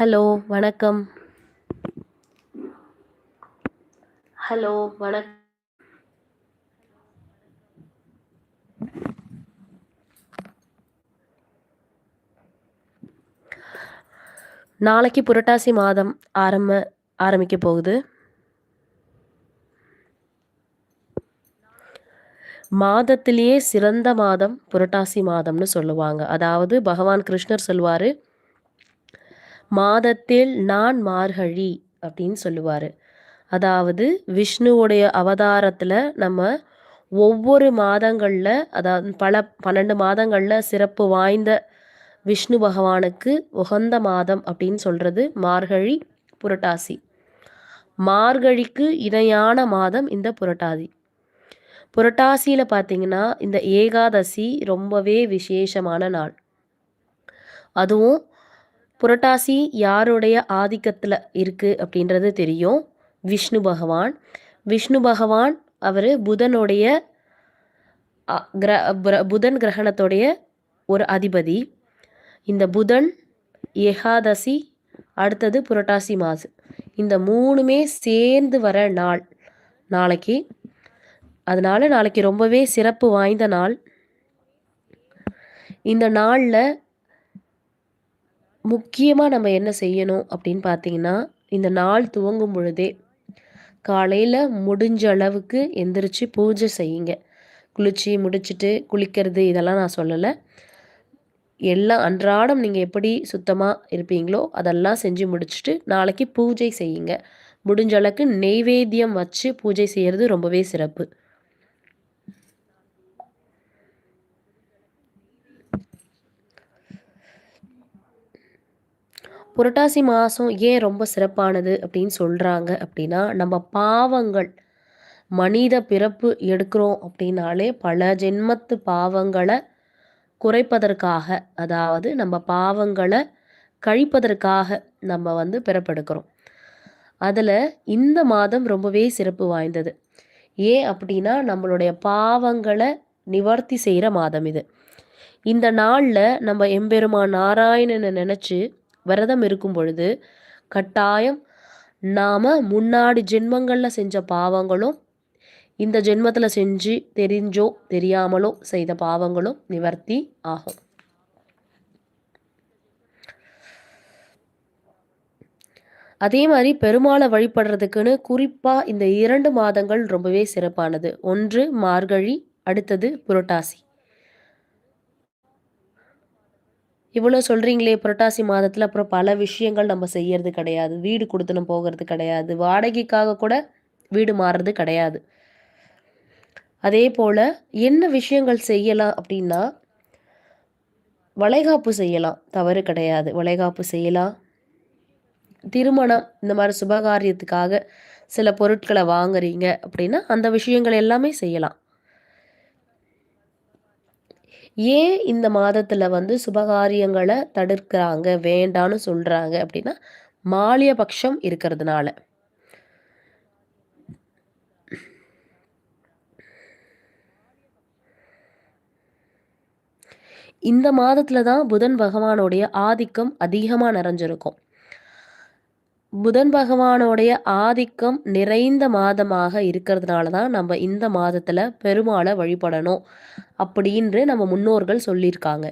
Hello வணக்கம். Hello வணக். நாளைக்கு புரட்டாசி மாதம் ஆரம்ப ஆரம்பிக்க போகுது. மாதத்திலேயே சிறந்த மாதம் புரட்டாசி மாதம்னு சொல்லுவாங்க. அதாவது பகவான் கிருஷ்ணர் சொல்லுவார் மாதத்தில் நான் மார்கழி அப்படின்னு சொல்லுவார். அதாவது விஷ்ணுவுடைய அவதாரத்தில் நம்ம ஒவ்வொரு மாதங்களில் அதாவது பல பன்னெண்டு மாதங்களில் சிறப்பு வாய்ந்த விஷ்ணு பகவானுக்கு உகந்த மாதம் அப்படின்னு சொல்கிறது மார்கழி புரட்டாசி. மார்கழிக்கு இணையான மாதம் இந்த புரட்டாதி. புரட்டாசியில் பார்த்தீங்கன்னா இந்த ஏகாதசி ரொம்பவே விசேஷமான நாள். அதுவும் புரட்டாசி யாருடைய ஆதிக்கத்தில் இருக்குது அப்படின்றது தெரியும். விஷ்ணு பகவான். விஷ்ணு பகவான் அவர் புதனுடைய அ- கிர புதன் கிரகணத்துடைய ஒரு அதிபதி. இந்த புதன் ஏகாதசி அடுத்தது புரட்டாசி மாசு. இந்த மூணுமே சேர்ந்து வர நாள் நாளைக்கு. அதனால நாளைக்கு ரொம்பவே சிறப்பு வாய்ந்த நாள். இந்த நாளில் முக்கியமாக நம்ம என்ன செய்யணும் அப்படின்னு பார்த்தீங்கன்னா இந்த நாள் துவங்கும் பொழுதே காலையில் முடிஞ்ச அளவுக்கு எந்திரிச்சு பூஜை செய்யுங்க. குளிச்சு முடிச்சுட்டு குளிக்கிறது இதெல்லாம் நான் சொல்லலை. எல்லாம் அன்றாடம் நீங்கள் எப்படி சுத்தமாக இருப்பீங்களோ அதெல்லாம் செஞ்சு முடிச்சுட்டு நாளைக்கு பூஜை செய்யுங்க. முடிஞ்ச அளவுக்கு நெய்வேத்தியம் வச்சு பூஜை செய்கிறது ரொம்பவே சிறப்பு. புரட்டாசி மாதம் ஏன் ரொம்ப சிறப்பானது அப்படின்னு சொல்கிறாங்க அப்படின்னா நம்ம பாவங்கள் மனித பிறப்பு எடுக்கிறோம் அப்படின்னாலே பல ஜென்மத்து பாவங்களை குறைப்பதற்காக அதாவது நம்ம பாவங்களை கழிப்பதற்காக நம்ம வந்து பிறப்பெடுக்கிறோம். அதில் இந்த மாதம் ரொம்பவே சிறப்பு வாய்ந்தது. ஏன் அப்படின்னா நம்மளுடைய பாவங்களை நிவர்த்தி செய்கிற மாதம் இது. இந்த நாளில் நம்ம எம்பெருமா நாராயணனை நினச்சி விரதம் இருக்கும் பொழுது கட்டாயம் நாம் முன்னாடி ஜென்மங்களில் செஞ்ச பாவங்களும் இந்த ஜென்மத்தில் செஞ்சு தெரிஞ்சோ தெரியாமலோ செய்த பாவங்களும் நிவர்த்தி ஆகும். அதே மாதிரி பெருமாளை வழிபடுறதுக்குன்னு குறிப்பாக இந்த இரண்டு மாதங்கள் ரொம்பவே சிறப்பானது. ஒன்று மார்கழி அடுத்தது புரட்டாசி. இவ்வளோ சொல்கிறீங்களே புரட்டாசி மாதத்தில் அப்புறம் பல விஷயங்கள் நம்ம செய்யறது கிடையாது. வீடு கொடுத்தனம் போகிறது கிடையாது. வாடகைக்காக கூட வீடு மாறுறது கிடையாது. அதே போல் என்ன விஷயங்கள் செய்யலாம் அப்படின்னா வளைகாப்பு செய்யலாம். தவறு கிடையாது. வளைகாப்பு செய்யலாம். திருமணம் இந்த மாதிரி சுபகாரியத்துக்காக சில பொருட்களை வாங்குறீங்க அப்படின்னா அந்த விஷயங்கள் எல்லாமே செய்யலாம். ஏன் இந்த மாதத்தில் வந்து சுபகாரியங்களை தடுக்கிறாங்க வேண்டான்னு சொல்கிறாங்க அப்படின்னா மாலிய பட்சம் இருக்கிறதுனால. இந்த மாதத்தில் தான் புதன் பகவானுடைய ஆதிக்கம் அதிகமாக நிறைஞ்சிருக்கும். புதன் பகவானோடைய ஆதிக்கம் நிறைந்த மாதமாக இருக்கிறதுனால தான் நம்ம இந்த மாதத்தில் பெருமாளை வழிபடணும் அப்படின்னு நம்ம முன்னோர்கள் சொல்லியிருக்காங்க.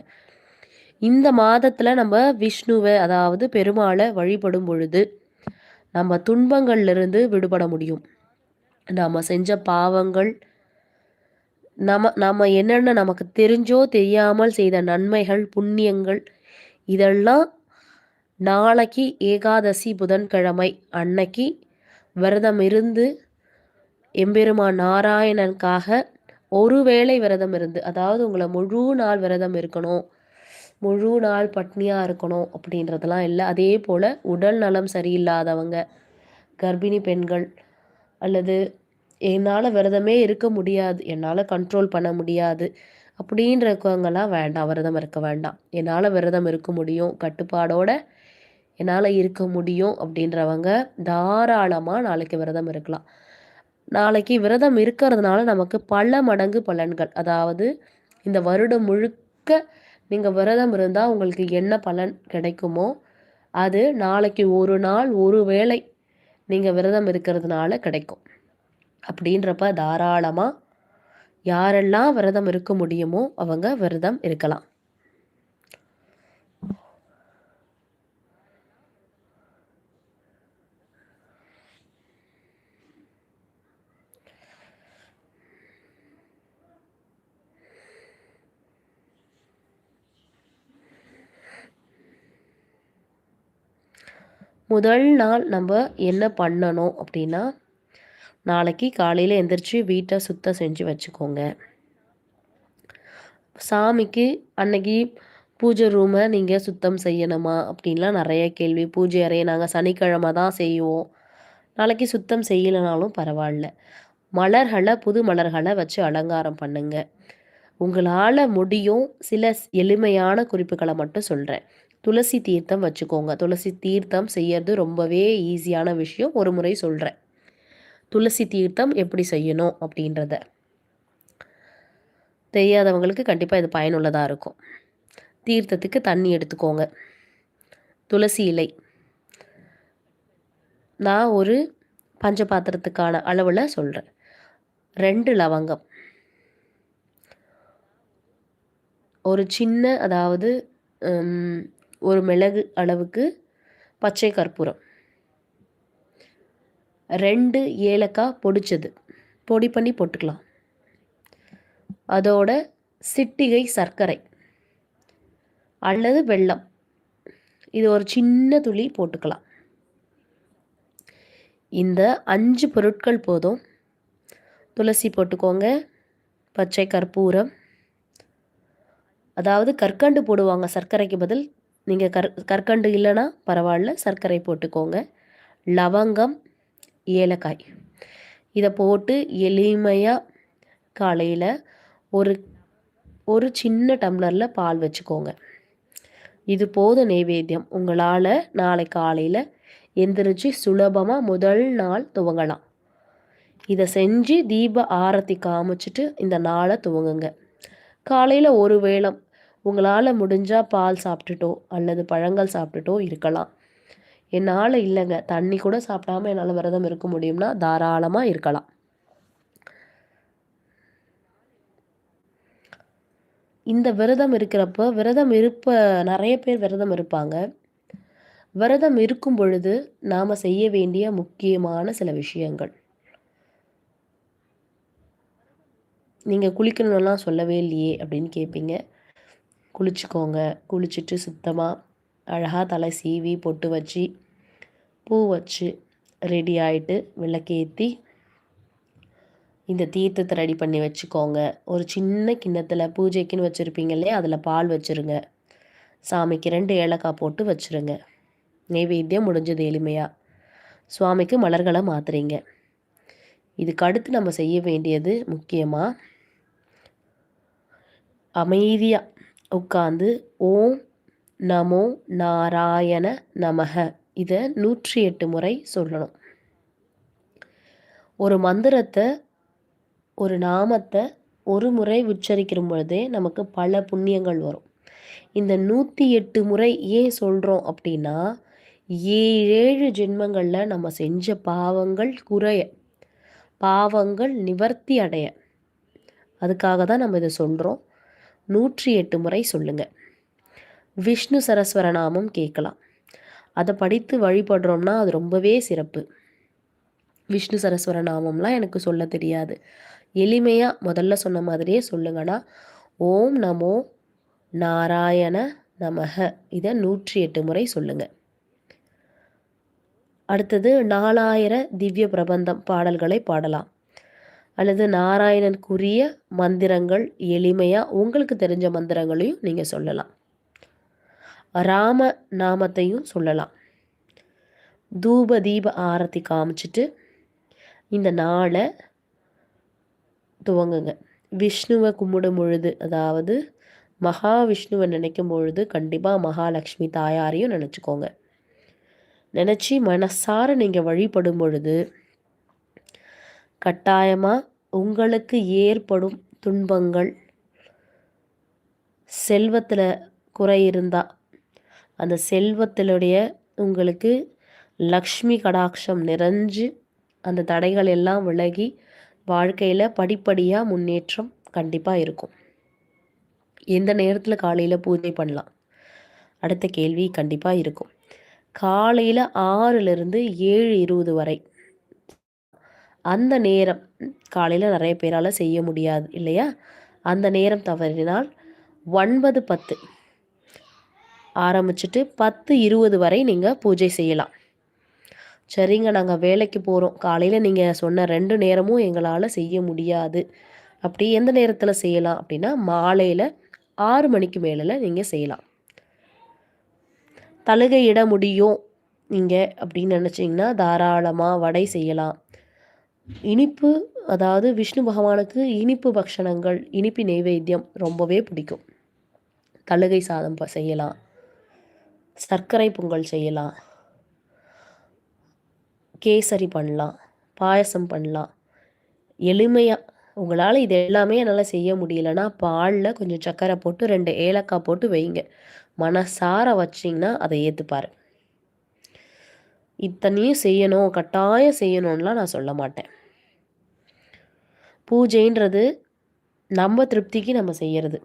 இந்த மாதத்தில் நம்ம விஷ்ணுவை அதாவது பெருமாளை வழிபடும் பொழுது நம்ம துன்பங்கள்லேருந்து விடுபட முடியும். நம்ம செஞ்ச பாவங்கள் நம்ம நம்ம என்னென்ன நமக்கு தெரிஞ்சோ தெரியாமல் செய்த நன்மைகள் புண்ணியங்கள் இதெல்லாம் நாளைக்கு ஏகாதசி புதன்கிழமை அன்னைக்கு விரதம் இருந்து எம்பெருமான் நாராயணனுக்காக ஒரு வேளை விரதம் இருந்து அதாவது உங்களை முழு நாள் விரதம் இருக்கணும் முழு நாள் பட்னியாக இருக்கணும் அப்படின்றதெல்லாம் இல்லை. அதே போல் உடல் நலம் சரியில்லாதவங்க கர்ப்பிணி பெண்கள் அல்லது என்னால் விரதமே இருக்க முடியாது என்னால் கண்ட்ரோல் பண்ண முடியாது அப்படின்றவங்கெல்லாம் வேண்டாம் விரதம் இருக்க வேண்டாம். என்னால் விரதம் இருக்க முடியும். கட்டுப்பாடோட என்னால் இருக்க முடியும் அப்படின்றவங்க தாராளமாக நாளைக்கு விரதம் இருக்கலாம். நாளைக்கு விரதம் இருக்கிறதுனால நமக்கு பல மடங்கு பலன்கள். அதாவது இந்த வருடம் முழுக்க நீங்கள் விரதம் இருந்தால் உங்களுக்கு என்ன பலன் கிடைக்குமோ அது நாளைக்கு ஒரு நாள் ஒரு வேளை நீங்கள் விரதம் இருக்கிறதுனால கிடைக்கும். அப்படின்றப்ப தாராளமாக யாரெல்லாம் விரதம் இருக்க முடியுமோ அவங்க விரதம் இருக்கலாம். முதல் நாள் நம்ம என்ன பண்ணணும் அப்படின்னா நாளைக்கு காலையில் எந்திரிச்சு வீட்டை சுத்தம் செஞ்சு வச்சுக்கோங்க. சாமிக்கு அன்னைக்கு பூஜை ரூமை நீங்கள் சுத்தம் செய்யணுமா அப்படின்லாம் நிறைய கேள்வி. பூஜை அறையை நாங்கள் சனிக்கிழமை தான் செய்வோம். நாளைக்கு சுத்தம் செய்யலைனாலும் பரவாயில்ல. மலர்களை புது மலர்களை வச்சு அலங்காரம் பண்ணுங்க. உங்களால் முடியும் சில எளிமையான குறிப்புகளை மட்டும் சொல்கிறேன் துளசி தீர்த்தம் வச்சுக்கோங்க. துளசி தீர்த்தம் செய்யறது ரொம்பவே ஈஸியான விஷயம். ஒரு முறை சொல்கிறேன் துளசி தீர்த்தம் எப்படி செய்யணும் அப்படின்றத. தெரியாதவங்களுக்கு கண்டிப்பாக இது பயனுள்ளதாக இருக்கும். தீர்த்தத்துக்கு தண்ணி எடுத்துக்கோங்க. துளசி இலை. நான் ஒரு பஞ்ச பாத்திரத்துக்கான அளவில் சொல்கிறேன் ரெண்டு லவங்கம். ஒரு சின்ன அதாவது ஒரு மிளகு அளவுக்கு பச்சை கற்பூரம். ரெண்டு ஏலக்காய் பொடிச்சது. பொடி பண்ணி போட்டுக்கலாம். அதோட சிட்டிகை சர்க்கரை அல்லது வெல்லம். இது ஒரு சின்ன துளி போட்டுக்கலாம். இந்த அஞ்சு பொருட்கள் போதும். துளசி போட்டுக்கோங்க. பச்சை கற்பூரம். அதாவது கற்கண்டு போடுவாங்க சர்க்கரைக்கு பதில் நீங்கள் கற் கற்கண்டு இல்லைன்னா பரவாயில்ல சர்க்கரை போட்டுக்கோங்க. லவங்கம் ஏலக்காய். இதை போட்டு எளிமையாக காலையில் ஒரு ஒரு சின்ன டம்ளரில் பால் வச்சுக்கோங்க. இது போது நைவேத்தியம். உங்களால் நாளை காலையில் எந்திரிச்சு சுலபமாக முதல் நாள் துவங்கலாம். இதை செஞ்சு தீப ஆரத்தி காமிச்சிட்டு இந்த நாளை துவங்குங்க. காலையில் ஒரு வேளம் உங்களால் முடிஞ்சால் பால் சாப்பிட்டுட்டோ அல்லது பழங்கள் சாப்பிட்டுட்டோ இருக்கலாம். என்னால் இல்லைங்க. தண்ணி கூட சாப்பிடாம என்னால் விரதம் இருக்க முடியும்னா தாராளமாக இருக்கலாம். இந்த விரதம் இருக்கிறப்ப விரதம் இருப்ப நிறைய பேர் விரதம் இருப்பாங்க. விரதம் இருக்கும் பொழுது நாம் செய்ய வேண்டிய முக்கியமான சில விஷயங்கள். நீங்கள் குளிக்கணும்லாம் சொல்லவே இல்லையே அப்படின்னு கேட்பீங்க குளிச்சுக்கோங்க. குளிச்சுட்டு சுத்தமாக அழகாக தலை சீவி பொட்டு வச்சு பூ வச்சு ரெடி ஆகிட்டு விளக்கேற்றி இந்த தீர்த்தத்தை ரெடி பண்ணி வச்சுக்கோங்க. ஒரு சின்ன கிண்ணத்தில் பூஜைக்குன்னு வச்சுருப்பீங்க இல்லையா? அதில் பால் வச்சுருங்க. சாமிக்கு ரெண்டு ஏலக்காய் போட்டு வச்சுருங்க. நெய்வேத்தியம் முடிஞ்சது எளிமையாக சுவாமிக்கு மலர்களை மாற்றுறீங்க இதுக்கு அடுத்து நம்ம செய்ய வேண்டியது முக்கியமாக அமைதியாக உட்காந்து ஓம் நமோ நாராயண நமக. இதை நூற்றி எட்டு முறை சொல்லணும். ஒரு மந்திரத்தை ஒரு நாமத்தை ஒரு முறை உச்சரிக்கிற பொழுதே நமக்கு பல புண்ணியங்கள் வரும். இந்த நூற்றி எட்டு முறை ஏன் சொல்கிறோம் அப்படின்னா ஏழு ஜென்மங்களில் நம்ம செஞ்ச பாவங்கள் குறைய பாவங்கள் நிவர்த்தி அடைய. அதுக்காக தான் நம்ம இதை சொல்கிறோம் நூற்றி எட்டு முறை சொல்லுங்க. விஷ்ணு சரஸ்வர நாமம் கேட்கலாம். அதை படித்து வழிபடுறோம்னா அது ரொம்பவே சிறப்பு. விஷ்ணு சரஸ்வர நாமம்லாம் எனக்கு சொல்ல தெரியாது. எளிமையாக முதல்ல சொன்ன மாதிரியே சொல்லுங்கன்னா ஓம் நமோ நாராயண நமக இதை நூற்றி எட்டு முறை சொல்லுங்க. அடுத்தது நாலாயிர திவ்ய பிரபந்தம் பாடல்களை பாடலாம். அல்லது நாராயணனுக்குரிய மந்திரங்கள் எளிமையாக உங்களுக்கு தெரிஞ்ச மந்திரங்களையும் நீங்கள் சொல்லலாம். ராம நாமத்தையும் சொல்லலாம். தூப தீப ஆரத்தி காமிச்சிட்டு இந்த நாளை துவங்குங்க. விஷ்ணுவை கும்பிடும் பொழுது அதாவது மகாவிஷ்ணுவை நினைக்கும் பொழுது கண்டிப்பாக மகாலட்சுமி தாயாரையும் நினச்சிக்கோங்க. நினச்சி மனசார நீங்கள் வழிபடும் பொழுது கட்டாயமாக உங்களுக்கு ஏற்படும் துன்பங்கள். செல்வத்தில் குறை இருந்தால் அந்த செல்வத்தினுடைய உங்களுக்கு லக்ஷ்மி கடாட்சம் நிறைஞ்சு அந்த தடைகள் எல்லாம் விலகி வாழ்க்கையில் படிப்படியாக முன்னேற்றம் கண்டிப்பாக இருக்கும். எந்த நேரத்தில் காலையில் பூஜை பண்ணலாம்? அடுத்த கேள்வி கண்டிப்பாக இருக்கும். காலையில் ஆறுலேருந்து ஏழு இருபது வரை அந்த நேரம் காலையில் நிறைய பேரால் செய்ய முடியாது இல்லையா? அந்த நேரம் தவறினால் ஒன்பது பத்து. ஆரம்பிச்சுட்டு பத்து இருபது வரை நீங்கள் பூஜை செய்யலாம். சரிங்க நாங்கள் வேலைக்கு போகிறோம் காலையில் நீங்கள் சொன்ன ரெண்டு நேரமும் எங்களால் செய்ய முடியாது. அப்படி எந்த நேரத்தில் செய்யலாம் அப்படின்னா மாலையில் ஆறு மணிக்கு மேலே நீங்கள் செய்யலாம். தழுகையிட முடியும். நீங்கள் அப்படின்னு நினச்சிங்கன்னா தாராளமாக வடை செய்யலாம். இனிப்பு அதாவது விஷ்ணு பகவானுக்கு இனிப்பு பக்ஷணங்கள் இனிப்பு நெய்வேத்தியம் ரொம்பவே பிடிக்கும். தழுகை சாதம் செய்யலாம். சர்க்கரை பொங்கல் செய்யலாம். கேசரி பண்ணலாம். பாயசம் பண்ணலாம். எளிமையாக உங்களால் இது எல்லாமே என்னால் செய்ய முடியலன்னா பாலில் கொஞ்சம் சர்க்கரை போட்டு ரெண்டு ஏலக்காய் போட்டு வைங்க. மனசார வச்சிங்கன்னா அதை ஏற்றுப்பார் இத்தனையும் செய்யணும் கட்டாயம் செய்யணும்லாம் நான் சொல்ல மாட்டேன். பூஜைன்றது நம்ம திருப்திக்கு நம்ம செய்கிறது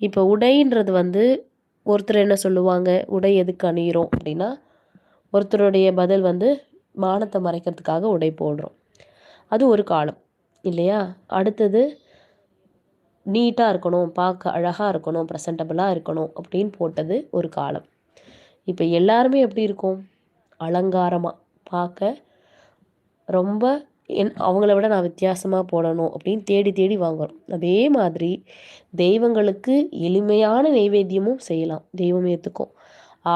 இப்போ உடைன்றது வந்து ஒருத்தர் என்ன சொல்லுவாங்க உடை எதுக்கு அணியிறோம் அப்படின்னா ஒருத்தருடைய பதில் வந்து மானத்தை மறைக்கிறதுக்காக உடை போடுறோம். அது ஒரு காலம் இல்லையா? அடுத்தது நீட்டாக இருக்கணும் பார்க்க அழகாக இருக்கணும் ப்ரெசன்டபுளாக இருக்கணும் அப்படின்னு போட்டது ஒரு காலம். இப்போ எல்லாருமே எப்படி இருக்கும்? அலங்காரமாக பார்க்க ரொம்ப என் அவங்கள விட நான் வித்தியாசமாக போடணும் அப்படின்னு தேடி தேடி வாங்குறோம். அதே மாதிரி தெய்வங்களுக்கு எளிமையான நைவேத்தியமும் செய்யலாம். தெய்வம் ஏற்றுக்கும்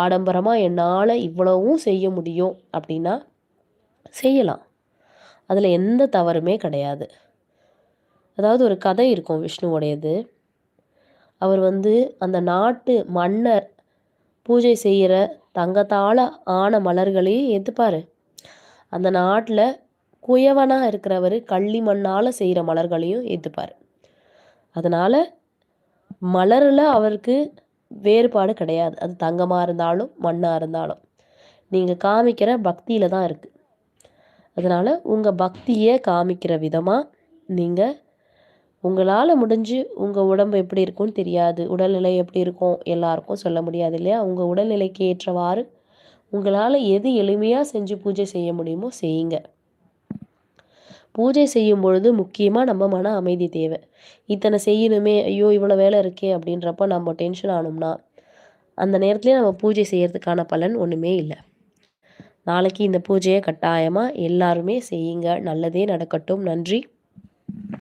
ஆடம்பரமாக என்னால் இவ்வளவும் செய்ய முடியும் அப்படின்னா செய்யலாம். அதில் எந்த தவறுமே கிடையாது. அதாவது ஒரு கதை இருக்கும் விஷ்ணுவோடையது. அவர் வந்து அந்த நாட்டு மன்னர் பூஜை செய்கிற தங்கத்தால் ஆன மலர்களையும் ஏற்றுப்பார் அந்த நாட்டில் குயவனாக இருக்கிறவர் கள்ளி மண்ணால் செய்கிற மலர்களையும் ஏற்றுப்பார் அதனால் மலரில் அவருக்கு வேறுபாடு கிடையாது. அது தங்கமாக இருந்தாலும் மண்ணாக இருந்தாலும். நீங்கள் காமிக்கிற பக்தியில் தான் இருக்குது அதனால் உங்கள் பக்தியை காமிக்கிற விதமாக நீங்கள் உங்களால் முடிஞ்சு உங்கள் உடம்பு எப்படி இருக்கும்னு தெரியாது. உடல்நிலை எப்படி இருக்கும் எல்லாருக்கும் சொல்ல முடியாது இல்லையா? உங்கள் உடல்நிலைக்கு ஏற்றவாறு உங்களால் எது எளிமையாக செஞ்சு பூஜை செய்ய முடியுமோ செய்யுங்க. பூஜை செய்யும் பொழுது முக்கியமாக நம்ம மன அமைதி தேவை. இத்தனை செய்யணுமே ஐயோ இவ்வளோ வேலை இருக்கே அப்படின்றப்ப நம்ம டென்ஷன் ஆனோம்னா அந்த நேரத்துலேயே நம்ம பூஜை செய்கிறதுக்கான பலன் ஒன்றுமே இல்லை. நாளைக்கு இந்த பூஜையை கட்டாயமாக எல்லாருமே செய்யுங்க. நல்லதே நடக்கட்டும். நன்றி.